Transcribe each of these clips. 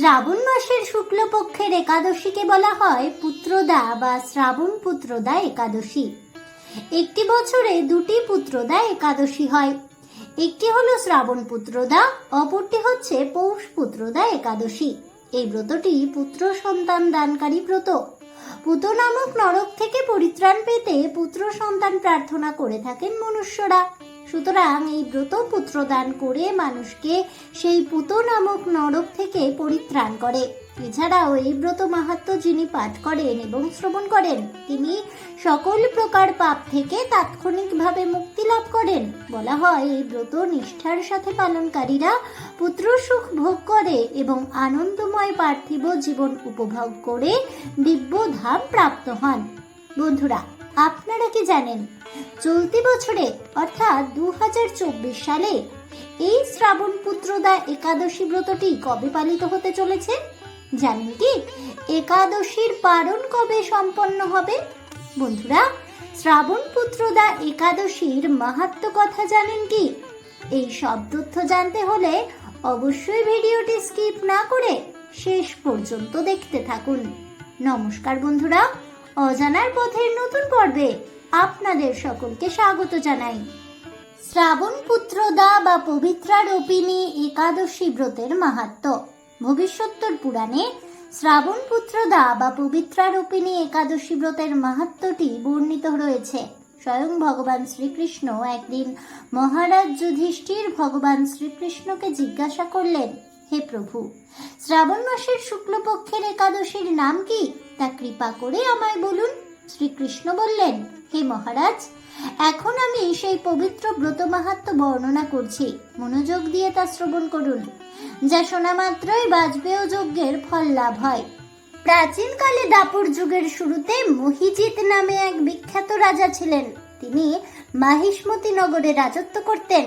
শ্রাবণ মাসের শুক্লপক্ষের একাদশীকে বলা হয় পুত্রদা বা শ্রাবণ পুত্রদা একাদশী। একটি বছরে দুটি পুত্রদা একাদশী হয়। একটি হলো শ্রাবণ পুত্রদা, অপরটি হচ্ছে পৌষ পুত্রদা একাদশী। এই ব্রতটি পুত্র সন্তান দানকারী ব্রত। পুত নামক নরক থেকে পরিত্রাণ পেতে পুত্র সন্তান প্রার্থনা করে থাকেন মনুষ্যরা। সুতরাং এই ব্রত পুত্র দান করে মানুষকে সেই পুত নামক নরক থেকে পরিত্রাণ করে। এছাড়াও এই ব্রত মাহাত্ম যিনি পাঠ করেন এবং শ্রবণ করেন, তিনি সকল প্রকার পাপ থেকে তাৎক্ষণিকভাবে মুক্তি লাভ করেন। বলা হয়, এই ব্রত নিষ্ঠার সাথে পালনকারীরা পুত্র সুখ ভোগ করে এবং আনন্দময় পার্থিব জীবন উপভোগ করে দিব্য ধাম প্রাপ্ত হন। বন্ধুরা আপনারা কি জানেন? চলতি বছরে, অর্থাৎ দু হাজার চব্বিশ সালে, এই শ্রাবণ পুত্রদা একাদশী ব্রতটি কবে পালিত হতে চলেছে? জানেন কি? একাদশীর পারণ কবে সম্পন্ন হবে? বন্ধুরা, শ্রাবণ পুত্রদা একাদশীর মাহাত্ম কথা জানেন কি? এই সব তথ্য জানতে হলে অবশ্যই ভিডিওটি স্কিপ না করে শেষ পর্যন্ত দেখতে থাকুন। নমস্কার বন্ধুরা। অজানার পথের নতুন পর্বে আপনাদের সকলকে স্বাগত জানাই। শ্রাবণ পুত্রদা বা পবিত্রা রূপিণী একাদশী ব্রতের মাহাত্ম। ভবিষ্যত্তর পুরাণে শ্রাবণ পুত্রদা বা পবিত্রা রূপিণী একাদশী ব্রতের মাহাত্মটি বর্ণিত রয়েছে। স্বয়ং ভগবান শ্রীকৃষ্ণ একদিন মহারাজ যুধিষ্ঠির ভগবান শ্রীকৃষ্ণকে জিজ্ঞাসা করলেন হে প্রভু, শ্রাবণ মাসের শুক্লপক্ষের একাদশীর নাম কি? তা কৃপা করে আমায় বলুন। শ্রীকৃষ্ণ বললেন, হে মহারাজ, এখন আমি সেই পবিত্র ব্রত মাহাত্ম বর্ণনা করছি। মনোযোগ দিয়ে তা শ্রবণ করুন, যা শোনা মাত্রই বাজপেয় যজ্ঞের ফল লাভ হয়। প্রাচীনকালে দাপর যুগের শুরুতে মহিজিৎ নামে এক বিখ্যাত রাজা ছিলেন। তিনি মাহিষ্মতি নগরে রাজত্ব করতেন।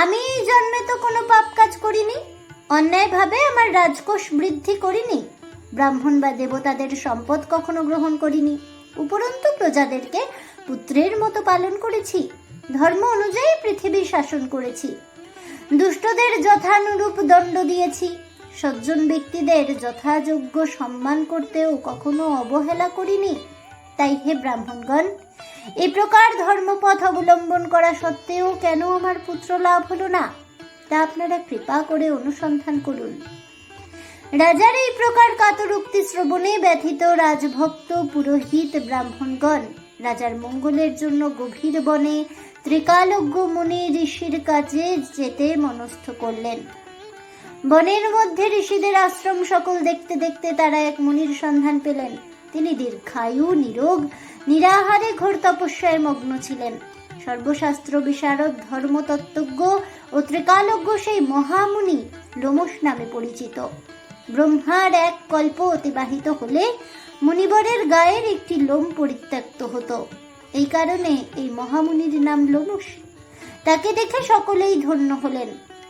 আমি এই জন্মে তো কোনো পাপ কাজ করিনি। অন্যায়ভাবে আমার রাজকোষ বৃদ্ধি করিনি। ব্রাহ্মণ বা দেবতাদের সম্পদ কখনো গ্রহণ করিনি। উপরন্তু প্রজাদেরকে পুত্রের মতো পালন করেছি। ধর্ম অনুযায়ী পৃথিবী শাসন করেছি। দুষ্টদের যথানুরূপ দণ্ড দিয়েছি। সজ্জন ব্যক্তিদের যথাযোগ্য সম্মান করতেও কখনো অবহেলা করিনি। তাই হে ব্রাহ্মণগণ এই প্রকার ধর্মপথ অবলম্বন করা সত্ত্বেও কেন আমার পুত্র লাভ হলো না? তা আপনারা কৃপা করে অনুসন্ধান করুন। রাজার এই প্রকার কাতরুক্তি শ্রবণে ব্যথিত রাজভক্ত পুরোহিত ব্রাহ্মণগণ, রাজার মঙ্গলের জন্য গভীর বনে ত্রিকালজ্ঞ মুনি ঋষির কাছে যেতে মনস্থ করলেন। বনের মধ্যে ঋষিদের আশ্রম সকল দেখতে দেখতে তারা এক মুনির সন্ধান পেলেন। তিনি দীর্ঘায়ু নিরোগ, নিরাহারে ঘোর তপস্যায় মগ্ন ছিলেন। সর্বশাস্ত্র বিশারদ, ধর্মতত্ত্বজ্ঞ ও ত্রিকালজ্ঞ সেই মহামুনি লোমস নামে পরিচিত। ব্রহ্মার এক কল্প অতিবাহিত হলে মুনিবরের গায়ের একটি লোম পরিত্যক্ত হতো। এই কারণে এই মহামুনির নাম লোমস তাকে দেখে সকলেই ধন্য হলেন।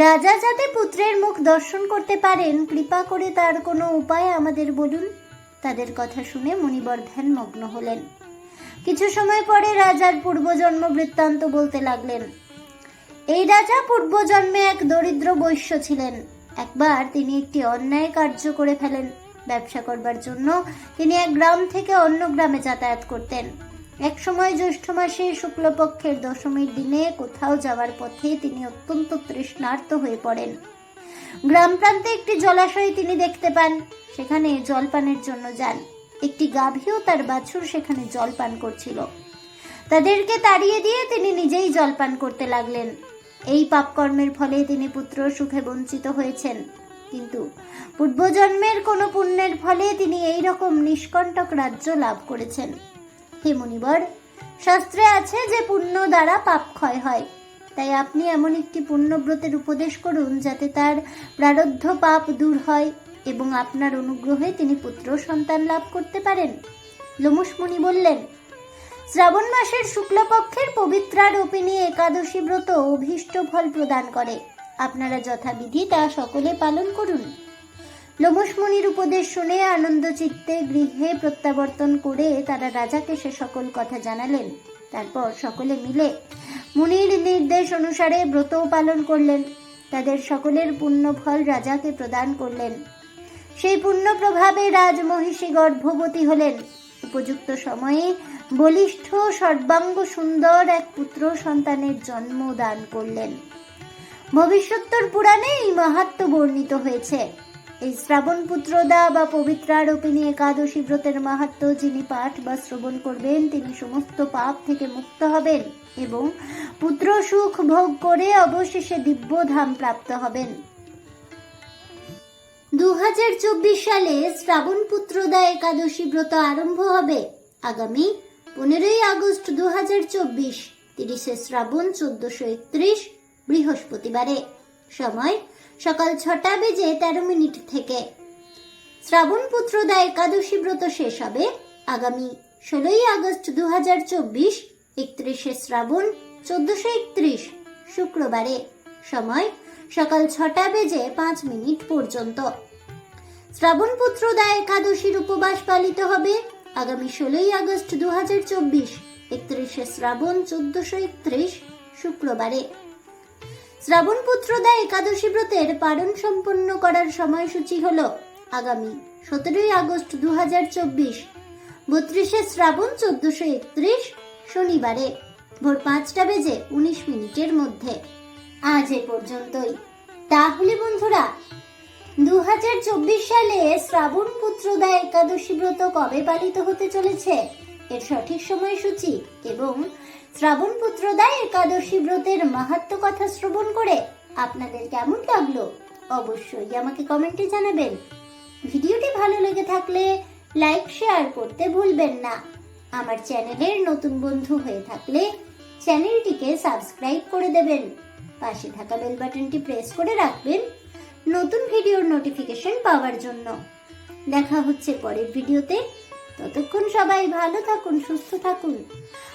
রাজা যাতে পুত্রের মুখ দর্শন করতে পারেন, কৃপা করে তার কোনো উপায় আমাদের বলুন। তাদের কথা শুনে মণিবর ধ্যানমগ্ন হলেন। কিছু সময় পরে রাজার পূর্বজন্ম বৃত্তান্ত বলতে লাগলেন, এই রাজা পূর্বজন্মে এক দরিদ্র বৈশ্য ছিলেন। একবার তিনি একটি অন্যায় কার্য করে ফেলেন। ব্যবসা করবার জন্য তিনি এক গ্রাম থেকে অন্য গ্রামে যাতায়াত করতেন। এক সময় জ্যৈষ্ঠ মাসে শুক্লপক্ষের দশমীর দিনে কোথাও যাওয়ার পথে তিনি অত্যন্ত তৃষ্ণার্ত হয়ে পড়েন। গ্রাম প্রান্তে একটি জলাশয় তিনি দেখতে পান। সেখানে জলপানের জন্য যান। একটি গাভীও তার বাছুর সেখানে জল পান করছিল। তাদেরকে তাড়িয়ে দিয়ে তিনি নিজেই জলপান করতে লাগলেন। এই পাপকর্মের ফলে তিনি পুত্র সুখে বঞ্চিত হয়েছেন। কিন্তু পূর্বজন্মের কোনো পুণ্যের ফলে তিনি এই রকম নিষ্কণ্টক রাজ্য লাভ করেছেন। হে মুনিবর, শাস্ত্রে আছে যে পুণ্য দ্বারা পাপ ক্ষয় হয়। তাই আপনি এমন একটি পুণ্যব্রতের উপদেশ করুন যাতে তার প্রারব্ধ পাপ দূর হয় এবং আপনার অনুগ্রহে তিনি পুত্র সন্তান লাভ করতে পারেন। লোমস মুনি বললেন, শ্রাবণ মাসের শুক্লপক্ষের পবিত্রারোপিণী একাদশী ব্রত অভীষ্ট ফল প্রদান করে। আপনারা যথাবিধি তা সকলে পালন করুন। লোমস মুনির উপদেশ শুনে আনন্দ চিত্তে গৃহে প্রত্যাবর্তন করে তারা রাজাকে সে সকল কথা জানালেন। তারপর সকলে মিলে মুনির নির্দেশ অনুসারে ব্রত পালন করলেন। তাদের সকলের পুণ্য ফল রাজাকে প্রদান করলেন। সেই পুণ্য প্রভাবে রাজমহিষী গর্ভবতী হলেন। উপযুক্ত সময়ে বলিষ্ঠ সর্বাঙ্গ সুন্দর এক পুত্র সন্তানের জন্ম দান করলেন। ভবিষ্যোত্তর পুরাণে এই মাহাত্ম বর্ণিত হয়েছে। এই শ্রাবণ পুত্রদা বা পবিত্রারোপিণী একাদশী ব্রতের মাহাত্ম যিনি পাঠ বা শ্রবণ করবেন, তিনি সমস্ত পাপ থেকে মুক্ত হবেন এবং পুত্র সুখ ভোগ করে অবশেষে দিব্য ধাম প্রাপ্ত হবেন। দু হাজার চব্বিশ সালে শ্রাবণ পুত্রদা একাদশী ব্রত আরম্ভ হবে। আগামী পনেরোই আগস্ট দু হাজার চব্বিশ, তিরিশে শ্রাবণ চোদ্দশো একত্রিশ বৃহস্পতিবারে। সময় সকাল ছটা বেজে তেরো মিনিট থেকে। শ্রাবণ পুত্রদা একাদশী ব্রত শেষ হবে আগামী ষোলোই আগস্ট দু হাজার চব্বিশ, একত্রিশে শ্রাবণ, চোদ্দশো একত্রিশ, শুক্রবারে, সময় সকাল ছটা বেজে পাঁচ মিনিট পর্যন্ত। শ্রাবণ পুত্রদা একাদশীর উপবাস পালিত হবে আগামী ষোলোই আগস্ট দু হাজার চব্বিশ, একত্রিশে শ্রাবণ, চোদ্দশো একত্রিশ, শুক্রবারে। শ্রাবণ পুত্রদা একাদশী ব্রতের পালন সম্পন্ন করার সময়সূচি হল আগামী সতেরোই আগস্ট দু হাজার চব্বিশ, বত্রিশে শ্রাবণ চোদ্দশো একত্রিশ, শনিবারে ভোর পাঁচটা বেজে উনিশ মিনিটের মধ্যে। আজ এ পর্যন্তই। তাহলে বন্ধুরা দু হাজার চব্বিশ সালে শ্রাবণ পুত্রদা একাদশী ব্রত কবে পালিত হতে চলেছে? এর সঠিক সময়সূচি এবং শ্রাবণ পুত্রদা একাদশী ব্রতের মাহাত্ম কথা শ্রবণ করে আপনাদের কেমন লাগল অবশ্যই আমাকে কমেন্টে জানাবেন। ভিডিওটি ভালো লেগে থাকলে লাইক, শেয়ার করতে ভুলবেন না। আমার চ্যানেলের নতুন বন্ধু হয়ে থাকলে চ্যানেলটিকে সাবস্ক্রাইব করে দেবেন। পাশে থাকা বেল বাটনটি প্রেস করে রাখবেন নতুন ভিডিওর নোটিফিকেশন পাওয়ার জন্য। দেখা হচ্ছে পরের ভিডিওতে। ততক্ষণ সবাই ভালো থাকুন, সুস্থ থাকুন।